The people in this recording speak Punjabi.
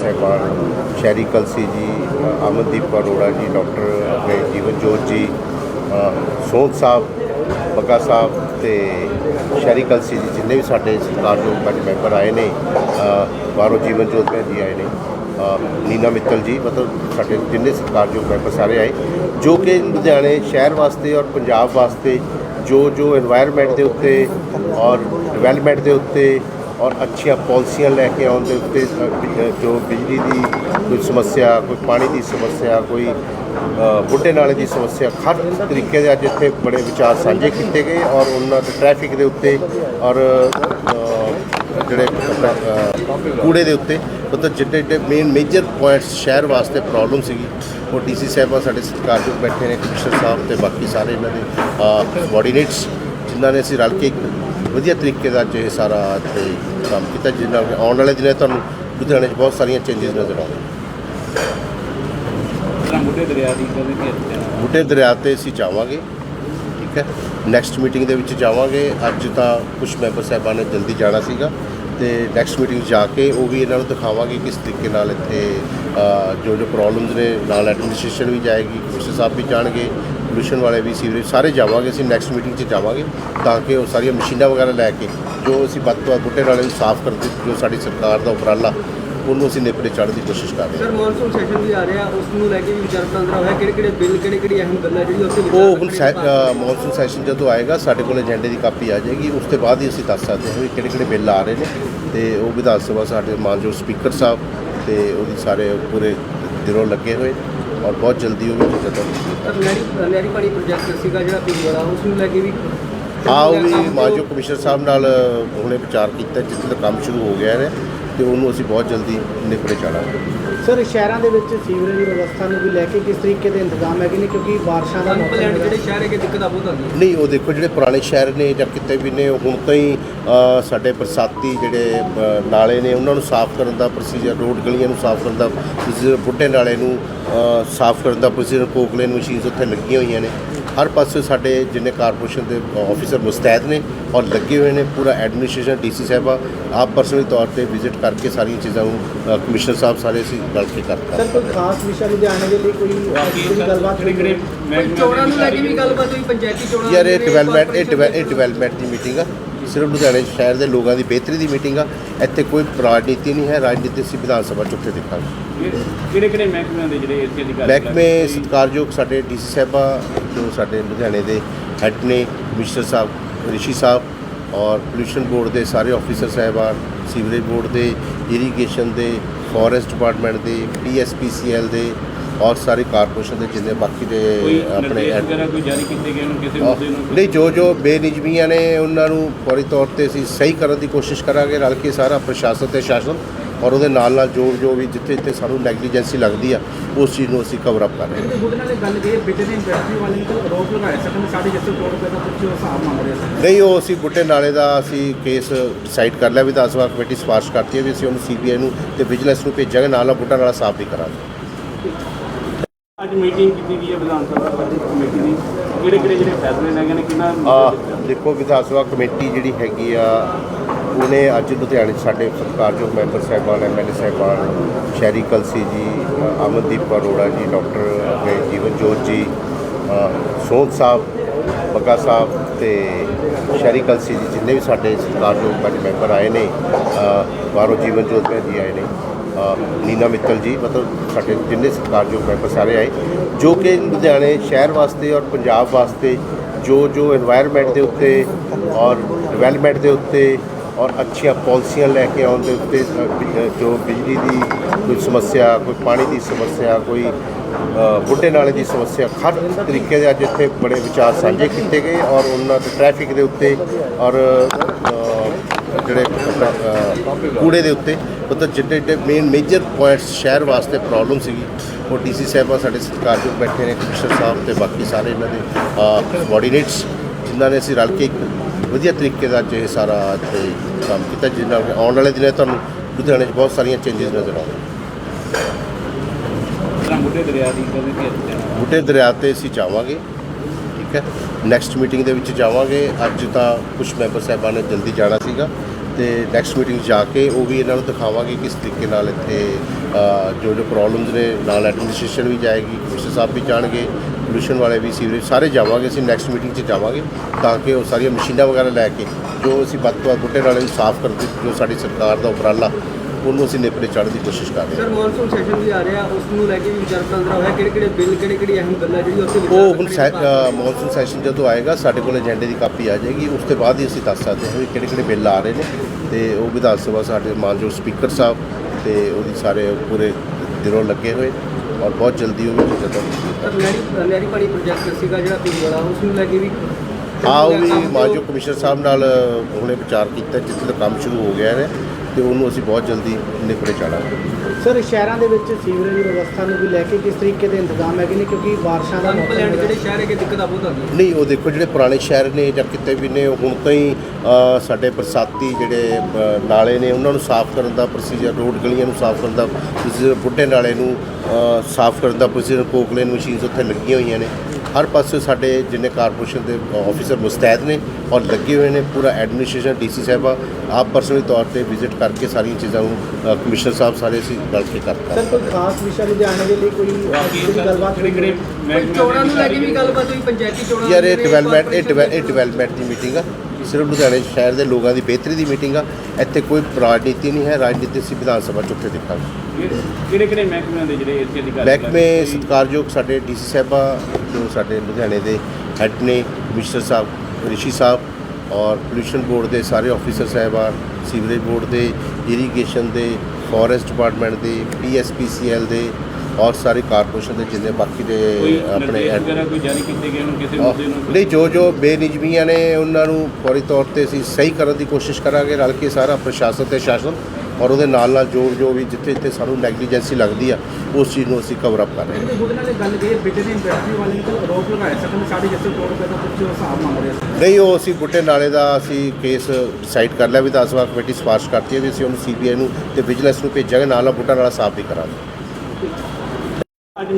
ਸਾਹਿਬਾਨ ਸ਼ਹਿਰੀ ਕਲਸੀ ਜੀ, ਅਮਨਦੀਪ ਅਰੋੜਾ ਜੀ, ਡਾਕਟਰ ਅਗੇ ਜੀਵਨ ਜੋਤ ਜੀ ਸੋਧ ਸਾਹਿਬ, ਬੱਗਾ ਸਾਹਿਬ ਤੇ ਸ਼ਹਿਰੀ ਕਲਸੀ ਜੀ ਜਿੰਨੇ ਵੀ ਸਾਡੇ ਸਰਕਾਰ ਜੋ ਪੰਜ ਮੈਂਬਰ ਆਏ ਨੇ ਬਾਹਰੋਂ ਜੀਵਨ ਜੋਤ ਜੀ ਆਏ ਨੇ ਨੀਨਾ ਮਿੱਤਲ ਜੀ, ਮਤਲਬ ਸਾਡੇ ਜਿੰਨੇ ਸਰਕਾਰ ਜੋ ਮੈਂਬਰ ਸਾਰੇ ਆਏ, ਜੋ ਕਿ ਲੁਧਿਆਣੇ ਸ਼ਹਿਰ ਵਾਸਤੇ ਔਰ ਪੰਜਾਬ ਵਾਸਤੇ ਜੋ ਜੋ এনवायरमेंट ਦੇ ਉੱਤੇ ਔਰ ਡਿਵੈਲਪਮੈਂਟ ਦੇ ਉੱਤੇ ਔਰ ਅੱਛੀਆਂ ਪਾਲਿਸੀਆਂ ਲੈ ਕੇ ਆਉਣ ਦੇ ਉੱਤੇ ਜੋ ਬਿਜਲੀ ਦੀ ਕੋਈ ਸਮੱਸਿਆ, ਕੋਈ ਪਾਣੀ ਦੀ ਸਮੱਸਿਆ, ਕੋਈ ਬੁੱਢੇ ਨਾਲੇ ਦੀ ਸਮੱਸਿਆ, ਹਰ ਤਰੀਕੇ ਦੇ ਅੱਜ ਇੱਥੇ ਬੜੇ ਵਿਚਾਰ ਸਾਂਝੇ ਕੀਤੇ ਗਏ ਔਰ ਉਹਨਾਂ ਦੇ ਟ੍ਰੈਫਿਕ ਦੇ ਉੱਤੇ ਔਰ ਜਿਹੜੇ ਕੂੜੇ ਦੇ ਉੱਤੇ, ਮਤਲਬ ਜਿੱਡੇ ਜਿਹੜੇ ਮੇਨ ਮੇਜਰ ਪੁਆਇੰਟਸ ਸ਼ਹਿਰ ਵਾਸਤੇ ਪ੍ਰੋਬਲਮ ਸੀਗੀ। ਉਹ ਡੀਸੀ ਸਾਹਿਬਾਂ ਸਾਡੇ ਸਤਿਕਾਰਯੋਗ ਬੈਠੇ ਨੇ, ਕਮਿਸ਼ਨਰ ਸਾਹਿਬ ਤੇ ਬਾਕੀ ਸਾਰੇ ਇਹਨਾਂ ਦੇ ਕੋਆਰਡੀਨੇਟਸ ਜਿਨ੍ਹਾਂ ਨੇ ਅਸੀਂ ਰਲ ਕੇ ਵਧੀਆ ਤਰੀਕੇ ਦਾ ਇਹ ਸਾਰਾ ਇੱਥੇ ਕੰਮ ਕੀਤਾ ਜਿਹਦੇ ਨਾਲ ਆਉਣ ਵਾਲੇ ਦਿਨਾਂ 'ਚ ਤੁਹਾਨੂੰ ਲੁਧਿਆਣੇ 'ਚ ਬਹੁਤ ਸਾਰੀਆਂ ਚੇਂਜਸ ਨਜ਼ਰ ਆਉਣਗੀਆਂ। ਤਰ੍ਹਾਂ ਬੁੱਢੇ ਦਰਿਆ ਦੀ ਕਦੇ ਕਿ ਬੁੱਢੇ ਦਰਿਆ ਤੇ ਅਸੀਂ ਜਾਵਾਂਗੇ ਠੀਕ ਹੈ। ਨੈਕਸਟ ਮੀਟਿੰਗ ਦੇ ਵਿੱਚ ਜਾਵਾਂਗੇ। ਅੱਜ ਤਾਂ ਕੁਝ ਮੈਂਬਰ ਸਾਹਿਬਾਨ ਨੇ ਜਲਦੀ ਜਾਣਾ ਸੀਗਾ ਤੇ ਨੈਕਸਟ ਮੀਟਿੰਗ ਜਾ ਕੇ ਉਹ ਵੀ ਇਹਨਾਂ ਨੂੰ ਦਿਖਾਵਾਂਗੇ ਕਿਸ ਤਰੀਕੇ ਨਾਲ ਇੱਥੇ ਅ, ਜੋ ਜੋ ਪ੍ਰੋਬਲਮਸ ਨੇ ਨਾਲ ਐਡਮਿਨਿਸਟ੍ਰੇਸ਼ਨ ਵੀ ਜਾਏਗੀ ਕਮਿਸ਼ਨਰ ਸਾਹਿਬ ਵੀ ਜਾਣਗੇ ਪੋਲੂਸ਼ਨ ਵਾਲੇ ਵੀ ਸੀਵਰੇਜ ਸਾਰੇ ਜਾਵਾਂਗੇ ਅਸੀਂ ਨੈਕਸਟ ਮੀਟਿੰਗ 'ਚ ਜਾਵਾਂਗੇ ਤਾਂ ਕਿ ਉਹ ਸਾਰੀਆਂ ਮਸ਼ੀਨਾਂ ਵਗੈਰਾ ਲੈ ਕੇ ਜੋ ਅਸੀਂ ਵੱਧ ਤੋਂ ਵੱਧ ਬੁੱਢੇ ਨਾਲੇ ਨੂੰ ਸਾਫ਼ ਕਰਦੇ ਜੋ ਸਾਡੀ ਸਰਕਾਰ ਦਾ ਉਪਰਾਲਾ ਉਹਨੂੰ ਅਸੀਂ ਨੇਪਰੇ ਚੜ੍ਹਨ ਦੀ ਕੋਸ਼ਿਸ਼ ਕਰ ਰਹੇ ਹਾਂ। ਸਰ ਮੌਨਸੂਨ ਸੈਸ਼ਨ ਵੀ ਆ ਰਿਹਾ ਉਸ ਨੂੰ ਲੈ ਕੇ ਵੀ ਵਿਚਾਰ ਵਟਾਂਦਰਾ ਹੋਇਆ ਕਿਹੜੇ ਕਿਹੜੇ ਬਿੱਲ ਕਿਹੜੀ ਕਿਹੜੀ ਅਹਿਮ ਗੱਲਾਂ ਜਿਹੜੀ ਉੱਥੇ ਉਹ ਹੁਣ ਮੌਨਸੂਨ ਸੈਸ਼ਨ ਜਦੋਂ ਆਏਗਾ ਸਾਡੇ ਕੋਲ ਏਜੰਡੇ ਦੀ ਕਾਪੀ ਆ ਜਾਏਗੀ ਉਸ ਤੋਂ ਬਾਅਦ ਹੀ ਅਸੀਂ ਦੱਸ ਸਕਦੇ ਹਾਂ ਵੀ ਕਿਹੜੇ ਕਿਹੜੇ ਬਿੱਲ ਆ ਰਹੇ ਨੇ ਤੇ ਉਹ ਵਿਧਾਨ ਸਭਾ ਸਾਡੇ ਮਾਨਯੋਗ ਸਪੀਕਰ ਸਾਹਿਬ ਤੇ ਉਹਦੀ ਸਾਰੇ ਪੂਰੇ ਦਿਲੋਂ ਲੱਗੇ ਹੋਏ ਔਰ ਬਹੁਤ ਜਲਦੀ ਉਹ ਵੀ ਚੀਜ਼ਾਂ ਤੁਹਾਨੂੰ ਨਹਿਰੀ ਨਹਿਰੀ ਪਾਣੀ ਪ੍ਰੋਜੈਕਟ ਸੀਗਾ ਜਿਹੜਾ ਪਿੰਡ ਵਾਲਾ ਉਸ ਨੂੰ ਲੈ ਕੇ ਵੀ ਹਾਂ ਉਹ ਵੀ ਕਮਿਸ਼ਨਰ ਸਾਹਿਬ ਨਾਲ ਹੁਣੇ ਵਿਚਾਰ ਕੀਤਾ ਜਿੱਥੇ ਕੰਮ ਸ਼ੁਰੂ ਹੋ ਗਿਆ ਹੈ ਤੇ ਉਹਨੂੰ ਅਸੀਂ ਬਹੁਤ ਜਲਦੀ ਨਿਪਰੇ ਚਾੜਾਂਗੇ ਸਰ ਸ਼ਹਿਰਾਂ ਦੇ ਵਿੱਚ ਸੀਵਰੇਜ ਦੀ ਵਿਵਸਥਾ ਨੂੰ ਵੀ ਲੈ ਕੇ ਕਿਸ ਤਰੀਕੇ ਦੇ ਇੰਤਜ਼ਾਮ ਹੈਗੇ ਨੇ? ਕਿਉਂਕਿ ਬਾਰਿਸ਼ਾਂ ਦਾ ਪਲਾਂਟ ਜਿਹੜੇ ਸ਼ਹਿਰ ਹੈਗੇ ਦਿੱਕਤ ਆ ਬਹੁਤ ਆਉਂਦੀ ਹੈ। ਨਹੀਂ ਉਹ ਦੇਖੋ ਜਿਹੜੇ ਪੁਰਾਣੇ ਸ਼ਹਿਰ ਨੇ ਜਾਂ ਕਿਤੇ ਵੀ ਨੇ ਉਹ ਹੁਣ ਤੋਂ ਹੀ ਸਾਡੇ ਬਰਸਾਤੀ ਜਿਹੜੇ ਨਾਲੇ ਨੇ ਉਹਨਾਂ ਨੂੰ ਸਾਫ਼ ਕਰਨ ਦਾ ਪ੍ਰੋਸੀਜਰ ਰੋਡ ਗਲੀਆਂ ਨੂੰ ਸਾਫ਼ ਕਰਨ ਦਾ ਪ੍ਰੋਸੀਜਰ ਬੁੱਢੇ ਨਾਲੇ ਨੂੰ ਸਾਫ਼ ਕਰਨ ਦਾ ਪ੍ਰੋਸੀਜਰ ਕੋਕਲੇਨ ਮਸ਼ੀਨਸ ਉੱਥੇ ਲੱਗੀਆਂ ਹੋਈਆਂ ਨੇ। ਹਰ ਪਾਸੇ ਸਾਡੇ ਜਿੰਨੇ ਕਾਰਪੋਰੇਸ਼ਨ ਦੇ ਆਫੀਸਰ ਮੁਸਤੈਦ ਨੇ ਔਰ ਲੱਗੇ ਹੋਏ ਨੇ ਪੂਰਾ ਐਡਮਿਨਿਸਟ੍ਰੇਸ਼ਨ ਡੀਸੀ ਸਾਹਿਬਾ ਆਪ ਪਰਸਨਲੀ ਤੌਰ ਤੇ ਵਿਜ਼ਿਟ ਕਰਕੇ ਸਾਰੀਆਂ ਚੀਜ਼ਾਂ ਨੂੰ ਕਮਿਸ਼ਨਰ ਸਾਹਿਬ ਸਾਰੇ ਅਸੀਂ ਰਲ ਕੇ ਸਰ ਕਰਦੇ ਕੋਈ ਖਾਸ ਵਿਸ਼ਾ ਲੁਧਿਆਣੇ ਦੇ ਲਈ ਕੋਈ ਗੱਲਬਾਤ ਕਿਹੜੇ ਕਿਹੜੇ ਚੋਣਾਂ ਨੂੰ ਲੈ ਕੇ ਵੀ ਗੱਲਬਾਤ ਹੋਈ ਪੰਚਾਇਤੀ ਚੋਣਾਂ ਯਾਰ ਇਹ ਡਿਵੈਲਪਮੈਂਟ ਇਹ ਡਿਵੈਲਪਮੈਂਟ ਦੀ ਮੀਟਿੰਗ ਆ। ਸਿਰਫ ਲੁਧਿਆਣੇ ਸ਼ਹਿਰ ਦੇ ਲੋਕਾਂ ਦੀ ਬਿਹਤਰੀ ਦੀ ਮੀਟਿੰਗ ਆ ਇੱਥੇ ਕੋਈ ਰਾਜਨੀਤੀ ਨਹੀਂ ਹੈ ਰਾਜਨੀਤੀ ਅਸੀਂ ਵਿਧਾਨ ਸਭਾ ਚ ਉੱਥੇ ਦੇਖਾਂਗੇ। ਕਿਹੜੇ ਕਿਹੜੇ ਮਹਿਕਮਿਆਂ ਦੇ ਜਿਹੜੇ ਇੱਥੇ ਅਧਿਕਾਰੀ ਮਹਿਕਮੇ ਸਤਿਕਾਰਯੋਗ ਸਾਡੇ ਡੀਸੀ ਸਾਹਿਬਾ ਜੋ ਸਾਡੇ ਲੁਧਿਆਣੇ ਦੇ ਹੈੱਡ ਨੇ ਕਮਿਸ਼ਨਰ ਸਾਹਿਬ ਰਿਸ਼ੀ ਸਾਹਿਬ ਔਰ ਪੋਲੂਸ਼ਨ ਬੋਰਡ ਦੇ ਸਾਰੇ ਆਫੀਸਰ ਸਾਹਿਬਾਨ ਸੀਵਰੇਜ ਬੋਰਡ ਦੇ ਇਰੀਗੇਸ਼ਨ ਦੇ ਫੋਰੈਸਟ ਡਿਪਾਰਟਮੈਂਟ ਦੇ ਪੀਐਸਪੀਸੀਐਲ ਦੇ ਔਰ ਸਾਰੇ ਕਾਰਪੋਰੇਸ਼ਨ ਦੇ ਜਿੰਨੇ ਬਾਕੀ ਦੇ ਆਪਣੇ ਵਗੈਰਾ ਕੋਈ ਜਾਰੀ ਕੀਤੇ ਗਏ ਨੂੰ ਕਿਸੇ ਮੁੱਦੇ ਨੂੰ ਨਹੀਂ ਜੋ ਜੋ ਬੇਨਿਜਮੀਆਂ ਨੇ ਉਹਨਾਂ ਨੂੰ ਫੌਰੀ ਤੌਰ ਤੇ ਅਸੀਂ ਸਹੀ ਕਰਨ ਦੀ ਕੋਸ਼ਿਸ਼ ਕਰਾਂਗੇ ਰਲ ਕੇ ਸਾਰਾ ਪ੍ਰਸ਼ਾਸਨ ਤੇ ਸ਼ਾਸਨ ਔਰ ਉਹਦੇ ਨਾਲ ਨਾਲ ਜੋ ਜੋ ਵੀ ਜਿੱਥੇ ਜਿੱਥੇ ਸਾਨੂੰ ਨੈਗਲੀਜੈਂਸੀ ਲੱਗਦੀ ਆ ਉਸ ਚੀਜ਼ ਨੂੰ ਅਸੀਂ ਕਵਰ ਅਪ ਕਰ ਰਹੇ ਹਾਂ। ਨਾਲ ਗੱਲ ਕਰੀਏ ਬਿਜਲੀ ਇੰਡਸਟਰੀ ਵਾਲੇ ਨੂੰ ਰੋਕ ਲਗਾਏ ਸਕਣ ਸਾਡੇ ਜਿੱਥੇ ਕਰੋੜ ਰੁਪਏ ਦਾ ਕੁਝ ਹਿਸਾਬ ਮੰਗ ਰਹੇ ਸੀ। ਨਹੀਂ ਉਹ ਅਸੀਂ ਬੁੱਢੇ ਨਾਲੇ ਦਾ ਅਸੀਂ ਕੇਸ ਡਿਸਾਈਡ ਕਰ ਲਿਆ ਵਿਧਾਨ ਸਭਾ ਕਮੇਟੀ ਸਿਫਾਰਿਸ਼ ਕਰਤੀ ਹੈ ਵੀ ਅਸੀਂ ਉਹਨੂੰ ਸੀਬੀਆਈ ਨੂੰ ਤੇ ਵਿਜੀਲੈਂਸ ਨੂੰ ਭੇਜਾਂਗੇ ਨਾਲ ਨਾਲ ਬੁੱਢਾ ਨਾਲਾ ਸਾਫ਼ ਵੀ ਕਰਾਂਗੇ। ਅੱਜ ਮੀਟਿੰਗ ਕੀਤੀ ਗਈ ਹੈ ਵਿਧਾਨ ਸਭਾ ਕਮੇਟੀ ਦੀ। ਕਿਹੜੇ ਕਿਹੜੇ ਜਿਹੜੇ ਫੈਸਲੇ ਲੈ ਗਏ ਨੇ ਕਿੰਨਾ ਆ ਦੇਖੋ ਵਿਧਾਨ ਸਭਾ ਕਮੇਟੀ ਜਿਹੜੀ ਹੈਗੀ ਆ ਉਹਨੇ ਅੱਜ ਲੁਧਿਆਣੇ 'ਚ ਸਾਡੇ ਸਤਿਕਾਰਯੋਗ ਮੈਂਬਰ ਸਾਹਿਬਾਨ ਐਮਐਲਏ ਸਾਹਿਬਾਨ ਸ਼ਹਿਰੀ ਕਲਸੀ ਜੀ ਅ, ਅਮਨਦੀਪ ਅਰੋੜਾ ਜੀ ਡਾਕਟਰ ਆਪਣੇ ਜੀਵਨ ਜੋਤ ਜੀ ਅ, ਸੋਹਣ ਸਾਹਿਬ ਬੱਗਾ ਸਾਹਿਬ ਤੇ ਸ਼ਹਿਰੀ ਕਲਸੀ ਜੀ ਜਿੰਨੇ ਵੀ ਸਾਡੇ ਸਤਿਕਾਰਯੋਗ ਪੰਜ ਮੈਂਬਰ ਆਏ ਨੇ ਅ, ਬਾਹਰੋਂ ਜੀਵਨ ਜੋਤ ਭੈਣ ਜੀ ਆਏ ਨੇ। ਨੀਨਾ ਮਿੱਤਲ ਜੀ, ਮਤਲਬ ਸਾਡੇ ਜਿੰਨੇ ਸਰਕਾਰ ਜੋ ਮੈਂਬਰ ਸਾਰੇ ਆਏ, ਜੋ ਕਿ ਲੁਧਿਆਣੇ ਸ਼ਹਿਰ ਵਾਸਤੇ ਔਰ ਪੰਜਾਬ ਵਾਸਤੇ, ਜੋ ਜੋ এনवायरमेंट ਦੇ ਉੱਤੇ ਔਰ ਡਿਵੈਲਪਮੈਂਟ ਦੇ ਉੱਤੇ ਔਰ ਅੱਛੀਆਂ ਪਾਲਿਸੀਆਂ ਲੈ ਕੇ ਆਉਣ ਦੇ ਉੱਤੇ ਜੋ ਬਿਜਲੀ ਦੀ ਕੋਈ ਸਮੱਸਿਆ, ਕੋਈ ਪਾਣੀ ਦੀ ਸਮੱਸਿਆ, ਕੋਈ ਬੁੱਢੇ ਨਾਲੇ ਦੀ ਸਮੱਸਿਆ, ਹਰ ਤਰੀਕੇ ਦੇ ਅੱਜ ਇੱਥੇ ਬੜੇ ਵਿਚਾਰ ਸਾਂਝੇ ਕੀਤੇ ਗਏ ਔਰ ਉਹਨਾਂ ਦੇ ਟ੍ਰੈਫਿਕ ਦੇ ਉੱਤੇ ਔਰ ਜਿਹੜੇ ਕੂੜੇ ਦੇ ਉੱਤੇ ਮਤਲਬ ਜਿਹੜੇ ਜਿਹੜੇ ਮੇਨ ਮੇਜਰ ਪੁਆਇੰਟਸ ਸ਼ਹਿਰ ਵਾਸਤੇ ਪ੍ਰੋਬਲਮ ਸੀਗੀ ਉਹ ਡੀਸੀ ਸਾਹਿਬਾਨ ਸਾਡੇ ਸਤਿਕਾਰਯੋਗ ਬੈਠੇ ਨੇ ਕਮਿਸ਼ਨਰ ਸਾਹਿਬ ਤੇ ਬਾਕੀ ਸਾਰੇ ਇਹਨਾਂ ਦੇ ਕੋਆਰਡੀਨੇਟਸ ਜਿਨ੍ਹਾਂ ਨੇ ਅਸੀਂ ਰਲ ਕੇ ਇੱਕ ਵਧੀਆ ਤਰੀਕੇ ਦਾ ਇਹ ਸਾਰਾ ਇੱਥੇ ਕੰਮ ਕੀਤਾ ਜਿਹਦੇ ਨਾਲ ਆਉਣ ਵਾਲੇ ਦਿਨਾਂ ਤੁਹਾਨੂੰ ਲੁਧਿਆਣੇ 'ਚ ਬਹੁਤ ਸਾਰੀਆਂ ਚੇਂਜਸ ਨਜ਼ਰ ਆਉਣਗੀਆਂ। ਬੁੱਢੇ ਦਰਿਆ ਦੀ ਬੁੱਢੇ ਦਰਿਆ ਤੇ ਅਸੀਂ ਜਾਵਾਂਗੇ ਠੀਕ ਹੈ? ਨੈਕਸਟ ਮੀਟਿੰਗ ਦੇ ਵਿੱਚ ਜਾਵਾਂਗੇ। ਅੱਜ ਤਾਂ ਕੁਝ ਮੈਂਬਰ ਸਾਹਿਬਾਨ ਨੇ ਜਲਦੀ ਜਾਣਾ ਸੀਗਾ। ਤੇ ਨੈਕਸਟ ਮੀਟਿੰਗ ਜਾ ਕੇ ਉਹ ਵੀ ਇਹਨਾਂ ਨੂੰ ਦਿਖਾਵਾਂਗੇ ਕਿਸ ਤਰੀਕੇ ਨਾਲ ਇੱਥੇ ਜੋ ਜੋ ਪ੍ਰੋਬਲਮਸ ਨੇ, ਨਾਲ ਐਡਮਿਨਿਸਟ੍ਰੇਸ਼ਨ ਵੀ ਜਾਏਗੀ ਕਮਿਸ਼ਨਰ ਸਾਹਿਬ ਵੀ ਜਾਣਗੇ ਪੋਲੂਸ਼ਨ ਵਾਲੇ ਵੀ ਸੀਵਰੇਜ ਸਾਰੇ ਜਾਵਾਂਗੇ, ਅਸੀਂ ਨੈਕਸਟ ਮੀਟਿੰਗ 'ਚ ਜਾਵਾਂਗੇ ਤਾਂ ਕਿ ਉਹ ਸਾਰੀਆਂ ਮਸ਼ੀਨਾਂ ਵਗੈਰਾ ਲੈ ਕੇ ਜੋ ਅਸੀਂ ਵੱਧ ਤੋਂ ਵੱਧ ਬੁੱਢੇ ਨਾਲੇ ਨੂੰ ਸਾਫ਼ ਕਰਦੇ, ਜੋ ਸਾਡੀ ਸਰਕਾਰ ਦਾ ਉਪਰਾਲਾ ਉਹਨੂੰ ਅਸੀਂ ਨੇਪਰੇ ਚੜ੍ਹਨ ਦੀ ਕੋਸ਼ਿਸ਼ ਕਰ ਰਹੇ ਹਾਂ। ਸਰ ਮੌਨਸੂਨ ਸੈਸ਼ਨ ਵੀ ਆ ਰਿਹਾ ਉਸ ਨੂੰ ਲੈ ਕੇ ਵੀ ਵਿਚਾਰ ਵਟਾਂਦਰਾ ਹੋਇਆ ਕਿਹੜੇ ਕਿਹੜੇ ਬਿੱਲ ਕਿਹੜੇ ਕਿਹੜੀ ਅਹਿਮ ਗੱਲਾਂ ਜਿਹੜੀ ਉੱਥੇ ਉਹ ਹੁਣ ਮੌਨਸੂਨ ਸੈਸ਼ਨ ਜਦੋਂ ਆਏਗਾ ਸਾਡੇ ਕੋਲ ਏਜੰਡੇ ਦੀ ਕਾਪੀ ਆ ਜਾਏਗੀ। ਉਸ ਤੋਂ ਬਾਅਦ ਹੀ ਅਸੀਂ ਦੱਸ ਸਕਦੇ ਹਾਂ ਵੀ ਕਿਹੜੇ ਕਿਹੜੇ ਬਿੱਲ ਆ ਰਹੇ ਨੇ। ਤੇ ਉਹ ਵਿਧਾਨ ਸਭਾ ਸਾਡੇ ਮਾਨਯੋਗ ਸਪੀਕਰ ਸਾਹਿਬ ਤੇ ਉਹਦੀ ਸਾਰੇ ਪੂਰੇ ਦਿਨੋਂ ਲੱਗੇ ਹੋਏ ਔਰ ਬਹੁਤ ਜਲਦੀ ਉਹ ਵੀ ਜਦੋਂ ਸਰ ਲੈਰੀ ਲੈਰੀ ਪਾਣੀ ਪ੍ਰੋਜੈਕਟ ਸੀਗਾ ਜਿਹੜਾ ਪੀਣ ਵਾਲਾ ਉਸ ਨੂੰ ਲੈ ਕੇ ਵੀ ਆ ਉਹ ਵੀ ਮਾਨਯੋਗ ਕਮਿਸ਼ਨਰ ਸਾਹਿਬ ਨਾਲ ਹੁਣੇ ਵਿਚਾਰ ਕੀਤਾ ਜਿੱਥੇ ਤੱਕ ਕੰਮ ਸ਼ੁਰੂ ਹੋ ਗਿਆ ਹੈ। ਤੇ ਉਹਨੂੰ ਅਸੀਂ ਬਹੁਤ ਜਲਦੀ ਨਿਪਰੇ ਚਾੜਾਂਗੇ ਸਰ ਸ਼ਹਿਰਾਂ ਦੇ ਵਿੱਚ ਸੀਵਰੇਜ ਦੀ ਵਿਵਸਥਾ ਨੂੰ ਵੀ ਲੈ ਕੇ ਕਿਸ ਤਰੀਕੇ ਦੇ ਇੰਤਜ਼ਾਮ ਹੈਗੇ ਨੇ? ਕਿਉਂਕਿ ਬਾਰਿਸ਼ਾਂ ਦਾ ਮੌਸਮ ਜਿਹੜੇ ਹੈ ਸ਼ਹਿਰ ਹੈਗੇ ਦਿੱਕਤ ਆ ਬਹੁਤ ਆਉਂਦੀ ਹੈ। ਨਹੀਂ ਉਹ ਦੇਖੋ ਜਿਹੜੇ ਪੁਰਾਣੇ ਸ਼ਹਿਰ ਨੇ ਜਾਂ ਕਿਤੇ ਵੀ ਨੇ ਉਹ ਹੁਣ ਤੋਂ ਹੀ ਸਾਡੇ ਬਰਸਾਤੀ ਜਿਹੜੇ ਨਾਲੇ ਨੇ ਉਹਨਾਂ ਨੂੰ ਸਾਫ਼ ਕਰਨ ਦਾ ਪ੍ਰੋਸੀਜਰ ਰੋਡ ਗਲੀਆਂ ਨੂੰ ਸਾਫ਼ ਕਰਨ ਦਾ ਪ੍ਰੋਸੀਜਰ ਬੁੱਢੇ ਨਾਲੇ ਨੂੰ ਸਾਫ਼ ਕਰਨ ਦਾ ਪ੍ਰੋਸੀਜਰ ਕੋਕਲੇਨ ਮਸ਼ੀਨਸ ਉੱਥੇ ਲੱਗੀਆਂ ਹੋਈਆਂ ਨੇ। ਹਰ ਪਾਸੇ ਸਾਡੇ ਜਿੰਨੇ ਕਾਰਪੋਰੇਸ਼ਨ ਦੇ ਆਫੀਸਰ ਮੁਸਤੈਦ ਨੇ ਔਰ ਲੱਗੇ ਹੋਏ ਨੇ ਪੂਰਾ ਐਡਮਿਨਿਸਟ੍ਰੇਸ਼ਨ ਡੀਸੀ ਸਾਹਿਬਾ ਆਪ ਪਰਸਨਲੀ ਤੌਰ ਤੇ ਵਿਜ਼ਿਟ ਕਰਕੇ ਸਾਰੀਆਂ ਚੀਜ਼ਾਂ ਨੂੰ ਕਮਿਸ਼ਨਰ ਸਾਹਿਬ ਸਾਰੇ ਅਸੀਂ ਰਲ ਕੇ ਕਰਤਾ ਸਰ ਕੋਈ ਖਾਸ ਵਿਸ਼ਾ ਲੁਧਿਆਣੇ ਦੇ ਲਈ ਕੋਈ ਜਿਹੜੀ ਗੱਲਬਾਤ ਕਿਹੜੇ ਕਿਹੜੇ ਚੋਣਾਂ ਨੂੰ ਲੈ ਕੇ ਵੀ ਗੱਲਬਾਤ ਹੋਈ ਪੰਚਾਇਤੀ ਚੋਣਾਂ ਯਾਰ ਇਹ ਡਿਵੈਲਪਮੈਂਟ ਇਹ ਡਿਵੈਲਪਮੈਂਟ ਦੀ ਮੀਟਿੰਗ ਆ। ਸਿਰਫ ਲੁਧਿਆਣੇ ਸ਼ਹਿਰ ਦੇ ਲੋਕਾਂ ਦੀ ਬਿਹਤਰੀ ਦੀ ਮੀਟਿੰਗ ਆ। ਇੱਥੇ ਕੋਈ ਰਾਜਨੀਤੀ ਨਹੀਂ ਹੈ। ਰਾਜਨੀਤੀ ਅਸੀਂ ਵਿਧਾਨ ਸਭਾ ਚ ਉੱਥੇ ਦੇਖਾਂਗੇ। ਕਿਹੜੇ ਕਿਹੜੇ ਮਹਿਕਮਿਆਂ ਦੇ ਜਿਹੜੇ ਇੱਥੇ ਅਧਿਕਾਰੀ ਮਹਿਕਮੇ ਸਤਿਕਾਰਯੋਗ ਸਾਡੇ ਡੀਸੀ ਸਾਹਿਬਾ ਜੋ ਸਾਡੇ ਲੁਧਿਆਣੇ ਦੇ ਹੈੱਡ ਨੇ ਕਮਿਸ਼ਨਰ ਸਾਹਿਬ ਰਿਸ਼ੀ ਸਾਹਿਬ ਔਰ ਪੋਲੂਸ਼ਨ ਬੋਰਡ ਦੇ ਸਾਰੇ ਆਫੀਸਰ ਸਾਹਿਬਾਨ ਸੀਵਰੇਜ ਬੋਰਡ ਦੇ ਇਰੀਗੇਸ਼ਨ ਦੇ ਫੋਰੈਸਟ ਡਿਪਾਰਟਮੈਂਟ ਦੇ ਪੀਐਸਪੀਸੀਐਲ ਦੇ ਔਰ ਸਾਰੇ ਕਾਰਪੋਰੇਸ਼ਨ ਦੇ ਜਿੰਨੇ ਬਾਕੀ ਦੇ ਆਪਣੇ ਕੋਈ ਜਾਰੀ ਕੀਤੇ ਗਏ ਨੂੰ ਕਿਸੇ ਮੁੱਦੇ ਨੂੰ? ਨਹੀਂ ਜੋ ਜੋ ਬੇਨਿਜਮੀਆਂ ਨੇ ਉਹਨਾਂ ਨੂੰ ਫੌਰੀ ਤੌਰ ਤੇ ਅਸੀਂ ਸਹੀ ਕਰਨ ਦੀ ਕੋਸ਼ਿਸ਼ ਕਰਾਂਗੇ ਰਲ ਕੇ ਸਾਰਾ ਪ੍ਰਸ਼ਾਸਨ ਤੇ ਸ਼ਾਸਨ ਔਰ ਉਹਦੇ ਨਾਲ ਨਾਲ ਜੋ ਜੋ ਵੀ ਜਿੱਥੇ ਜਿੱਥੇ ਸਾਨੂੰ ਨੈਗਲੀਜੈਂਸੀ ਲੱਗਦੀ ਆ ਉਸ ਚੀਜ਼ ਨੂੰ ਅਸੀਂ ਕਵਰ ਅਪ ਕਰ ਰਹੇ ਹਾਂ। ਜਿਹੜੇ ਬੁੱਧ ਨਾਲ ਗੱਲ ਕਹੀ ਬਿਜਲੀ ਦੀ ਇੰਡਸਟਰੀ ਵਾਲੇ ਨੇ ਤਾਂ ਆਰੋਪ ਲਗਾਇਆ ਸੀ ਕਿ ਸਾਢੇ ਛੇ ਸੌ ਕਰੋੜ ਰੁਪਏ ਦਾ ਕੁਝ ਹਿਸਾਬ ਮੰਗ ਰਹੇ ਸੀ ਨਹੀਂ ਉਹ ਅਸੀਂ ਬੁੱਟੇ ਨਾਲੇ ਦਾ ਅਸੀਂ ਕੇਸ ਡਿਸਾਈਡ ਕਰ ਲਿਆ ਵਿਧਾਨ ਸਭਾ ਕਮੇਟੀ ਸਿਫਾਰਿਸ਼ ਕਰਤੀ ਹੈ ਵੀ ਅਸੀਂ ਉਹਨੂੰ ਸੀਬੀਆਈ ਨੂੰ ਤੇ ਵਿਜੀਲੈਂਸ ਨੂੰ ਭੇਜਾਂਗੇ ਨਾਲ ਨਾਲ ਬੁੱਟਾ ਨਾਲਾ ਸਾਫ਼ ਵੀ ਕਰਾਂਗੇ। ਅੱਜ